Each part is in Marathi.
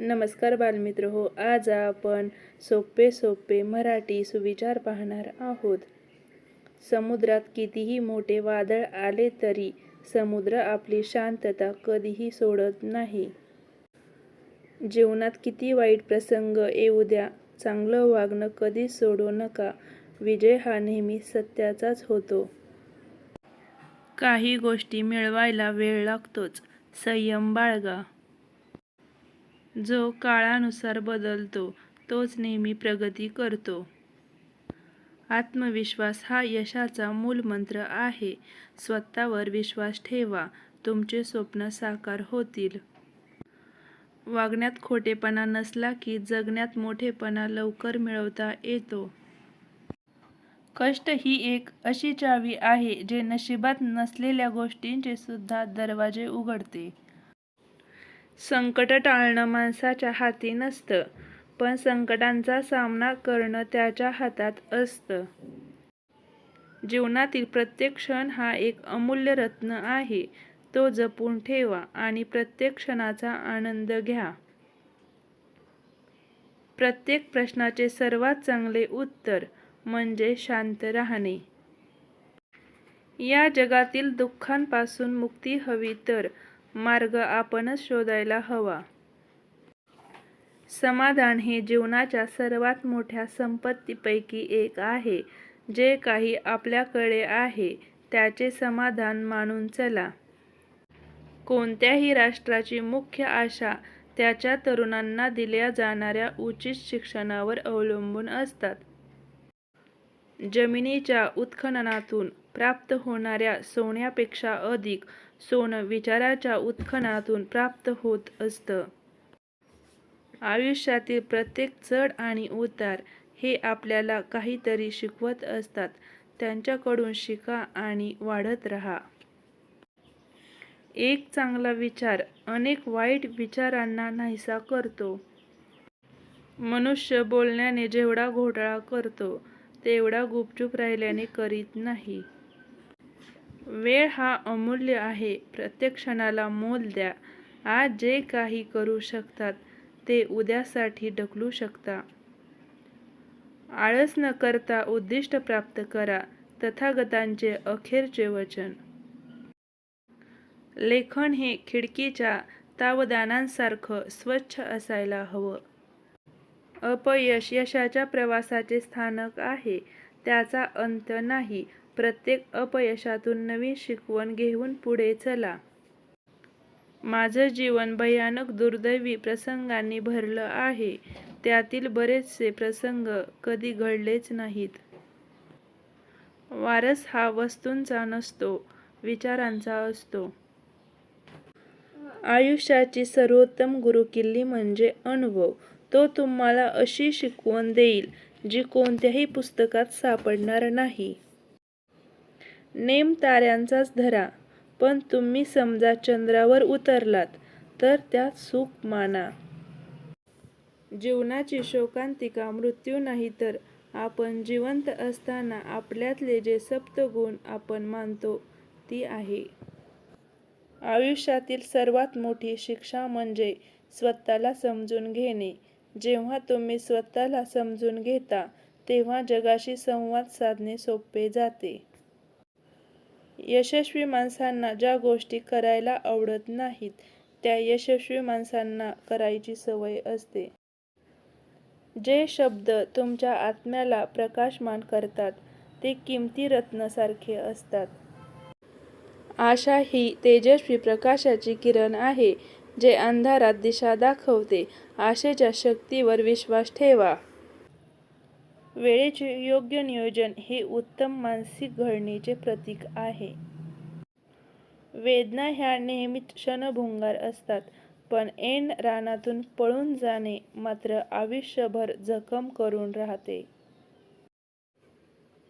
नमस्कार बालमित्र हो आज आपण सोपे सोपे मराठी सुविचार पाहणार आहोत. समुद्रात कितीही मोठे वादळ आले तरी समुद्र आपली शांतता कधीही सोडत नाही. जीवनात किती वाईट प्रसंग येऊ द्या चांगलं वागणं कधीच सोडू नका विजय हा नेहमी सत्याचाच होतो. काही गोष्टी मिळवायला वेळ लागतोच संयम बाळगा. जो काळानुसार बदलतो तोच नेहमी प्रगती करतो. आत्मविश्वास हा यशाचा मूलमंत्र आहे. स्वतःवर विश्वास ठेवा तुमचे स्वप्न साकार होतील. वागण्यात खोटेपणा नसला की जगण्यात मोठेपणा लवकर मिळवता येतो. कष्ट ही एक अशी चावी आहे जे नशिबात नसलेल्या गोष्टींचे सुद्धा दरवाजे उघडते. संकट टाळणं माणसाच्या हाती नसतं पण संकटांचा सामना करणं त्याच्या हातात असतं. जीवनातील प्रत्येक क्षण हा एक अमूल्य रत्न आहे. तो जपून ठेवा आणि प्रत्येक क्षणाचा आनंद घ्या. प्रत्येक प्रश्नाचे सर्वात चांगले उत्तर म्हणजे शांत राहणे. या जगातील दुःखांपासून मुक्ती हवी तर मार्ग आपणच शोधायला हवा. समाधान हे जीवनाच्या सर्वात मोठ्या संपत्तीपैकी एक आहे. जे काही आपल्याकडे आहे त्याचे समाधान मानून चला. कोणत्याही राष्ट्राची मुख्य आशा त्याच्या तरुणांना दिल्या जाणाऱ्या उचित शिक्षणावर अवलंबून असतात. जमिनीच्या उत्खननातून प्राप्त होणाऱ्या सोन्यापेक्षा अधिक सोनं विचाराच्या उत्खननातून प्राप्त होत असतं. आयुष्यातील प्रत्येक चढ आणि उतार हे आपल्याला काहीतरी शिकवत असतात. त्यांच्याकडून शिका आणि वाढत राहा. एक चांगला विचार अनेक वाईट विचारांना नाहीसा करतो. मनुष्य बोलण्याने जेवढा घोटाळा करतो तेवढा गुपचूप राहिल्याने करीत नाही. वेळ हा अमूल्य आहे. प्रत्येक क्षणाला मोल द्या. आज जे काही करू शकतात ते उद्यासाठी ढकलू शकता. आळस न करता उद्दिष्ट प्राप्त करा. तथागतांचे अखेरचे वचन. लेखन हे खिडकीच्या तावदानांसारखं स्वच्छ असायला हवं. अपयश यशाच्या प्रवासाचे स्थानक आहे. त्याचा अंत नाही. प्रत्येक अपयशातून नवीन शिकवण घेऊन पुढे चला. माझं जीवन भयानक दुर्दैवी प्रसंगांनी भरलं आहे. त्यातील बरेचसे प्रसंग कधी घडलेच नाहीत. वारस हा वस्तूंचा नसतो विचारांचा असतो. आयुष्याची सर्वोत्तम गुरुकिल्ली म्हणजे अनुभव. तो तुम्हाला अशी शिकवण देईल जी कोणत्याही पुस्तकात सापडणार नाही. नेम ताऱ्यांचाच धरा पण तुम्ही समजा चंद्रावर उतरलात तर त्यात सुख माना. जीवनाची शोकांतिका मृत्यू नाही तर आपण जिवंत असताना आपल्यातले जे सप्तगुण आपण मानतो ती आहे. आयुष्यातील सर्वात मोठी शिक्षा म्हणजे स्वतःला समजून घेणे जेव्हा तुम्ही स्वतःला समजून घेता तेव्हा जगाशी संवाद साधणे सोपे जाते. यशस्वी माणसांना ज्या गोष्टी करायला आवडत नाहीत त्या यशस्वी माणसांना करायची सवय असते. जे शब्द तुमच्या आत्म्याला प्रकाशमान करतात ते किमती रत्नासारखे असतात. आशा ही तेजस्वी प्रकाशाची किरण आहे जे अंधारात दिशा दाखवते आशेच्या शक्तीवर विश्वास ठेवा. वेळेचे योग्य नियोजन हे उत्तम मानसिक घडणीचे प्रतीक आहे. वेदना ह्या नेहमीच क्षणभुंगार असतात पण ऐन रानातून पळून जाणे मात्र आयुष्यभर जखम करून राहते.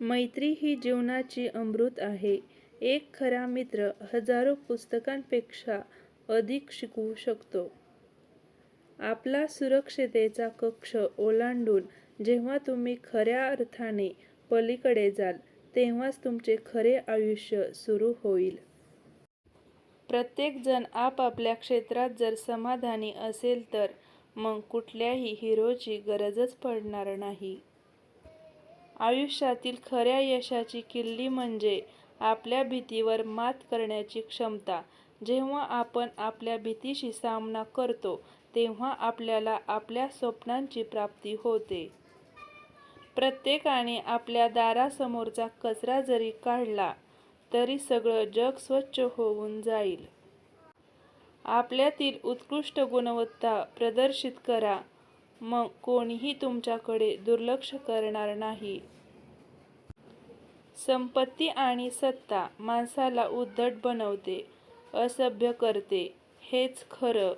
मैत्री ही जीवनाची अमृत आहे. एक खरा मित्र हजारो पुस्तकांपेक्षा अधिक शिकवू शकतो आपला सुरक्षितेचा कक्ष ओलांडून जेव्हा तुम्ही खऱ्या अर्थाने पलीकडे जाल तेव्हाच तुमचे खरे आयुष्य सुरू होईल प्रत्येकजण आपापल्या क्षेत्रात जर समाधानी असेल तर मग कुठल्याही हिरोची गरजच पडणार नाही. आयुष्यातील खऱ्या यशाची किल्ली म्हणजे आपल्या भीतीवर मात करण्याची क्षमता. जेव्हा आपण आपल्या भीतीशी सामना करतो तेव्हा आपल्याला आपल्या स्वप्नांची प्राप्ती होते. प्रत्येकाने आपल्या दारासमोरचा कचरा जरी काढला तरी सगळं जग स्वच्छ होऊन जाईल. आपल्यातील उत्कृष्ट गुणवत्ता प्रदर्शित करा मग कोणीही तुमच्याकडे दुर्लक्ष करणार नाही. संपत्ती आणि सत्ता माणसाला उद्धट बनवते, असभ्य करते हेच खरं.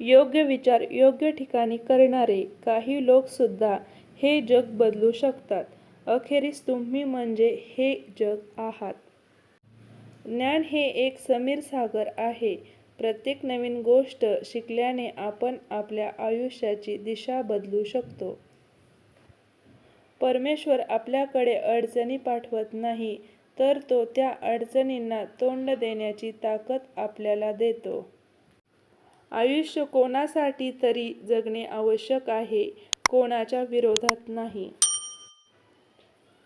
योग्य विचार योग्य ठिकाणी करणारे काही लोकसुद्धा हे जग बदलू शकतात. अखेरीस तुम्ही म्हणजे हे जग आहात. ज्ञान हे एक समीर सागर आहे. प्रत्येक नवीन गोष्ट शिकल्याने आपण आपल्या आयुष्याची दिशा बदलू शकतो. परमेश्वर आपल्याकडे अडचणी पाठवत नाही तर तो त्या अडचणींना तोंड देण्याची ताकद आपल्याला देतो. आयुष्य कोणासाठी तरी जगणे आवश्यक आहे, कोणाच्या विरोधात नाही.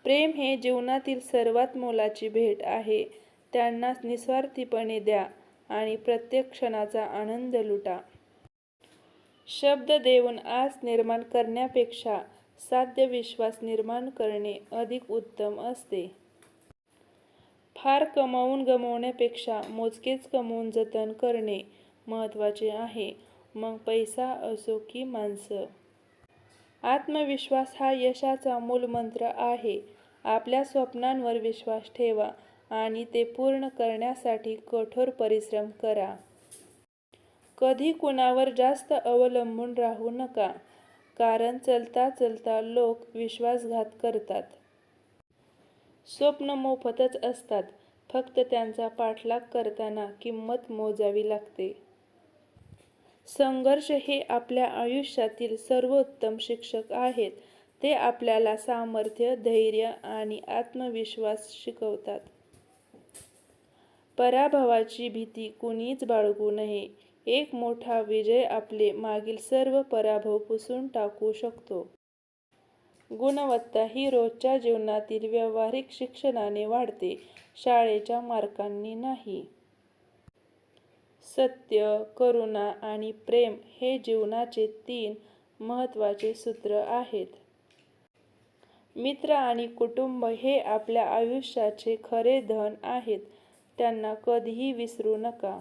प्रेम हे जीवनातील सर्वात मोलाची भेट आहे. त्यांना निस्वार्थीपणे द्या आणि प्रत्येक क्षणाचा आनंद लुटा. शब्द देऊन आस निर्माण करण्यापेक्षा साध्य विश्वास निर्माण करणे अधिक उत्तम असते. फार कमावून गमावण्यापेक्षा मोजकेच कमवून जतन करणे महत्त्वाचे आहे. मग पैसा असो की माणसं. आत्मविश्वास हा यशाचा मूलमंत्र आहे. आपल्या स्वप्नांवर विश्वास ठेवा आणि ते पूर्ण करण्यासाठी कठोर परिश्रम करा. कधी कुणावर जास्त अवलंबून राहू नका, कारण चलता चलता लोक विश्वासघात करतात. स्वप्न मोफतच असतात, फक्त त्यांचा पाठलाग करताना किंमत मोजावी लागते. संघर्ष हे आपल्या आयुष्यातील सर्वोत्तम शिक्षक आहेत. ते आपल्याला सामर्थ्य, धैर्य आणि आत्मविश्वास शिकवतात. पराभवाची भीती कुणीच बाळगू नये. एक मोठा विजय आपले मागील सर्व पराभव पुसून टाकू शकतो. गुणवत्ता ही रोजच्या जीवनातील व्यावहारिक शिक्षणाने वाढते, शाळेच्या मार्कांनी नाही. सत्य, करुणा आणि प्रेम हे जीवनाचे तीन महत्त्वाचे सूत्र आहेत. मित्र आणि कुटुंब हे आपल्या आयुष्याचे खरे धन आहेत, त्यांना कधीही विसरू नका.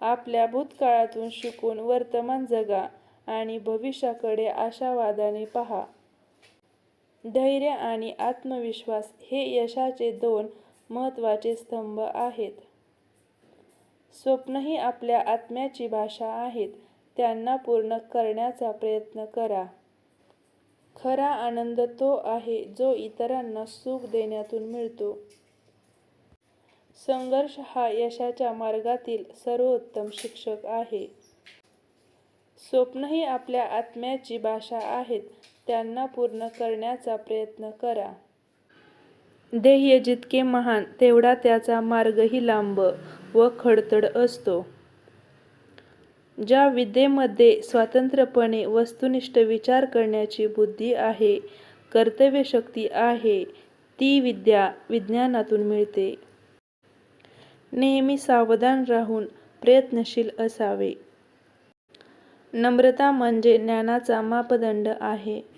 आपल्या भूतकाळातून शिकून वर्तमान जगा आणि भविष्याकडे आशावादाने पहा. धैर्य आणि आत्मविश्वास हे यशाचे दोन महत्त्वाचे स्तंभ आहेत. स्वप्नही आपल्या आत्म्याची भाषा आहेत, त्यांना पूर्ण करण्याचा प्रयत्न करा. खरा आनंद तो आहे जो इतरांना सुख देण्यातून मिळतो. संघर्ष हा यशाच्या मार्गातील सर्वोत्तम शिक्षक आहे. स्वप्नही आपल्या आत्म्याची भाषा आहेत, त्यांना पूर्ण करण्याचा प्रयत्न करा. ध्येय जितके महान तेवढा त्याचा मार्गही लांब व खडतड असतो. ज्या विद्येमध्ये स्वतंत्रपणे वस्तुनिष्ठ विचार करण्याची बुद्धी आहे, कर्तव्यशक्ती आहे, ती विद्या विज्ञानातून मिळते. नेहमी सावधान राहून प्रयत्नशील असावे. नम्रता म्हणजे ज्ञानाचा मापदंड आहे.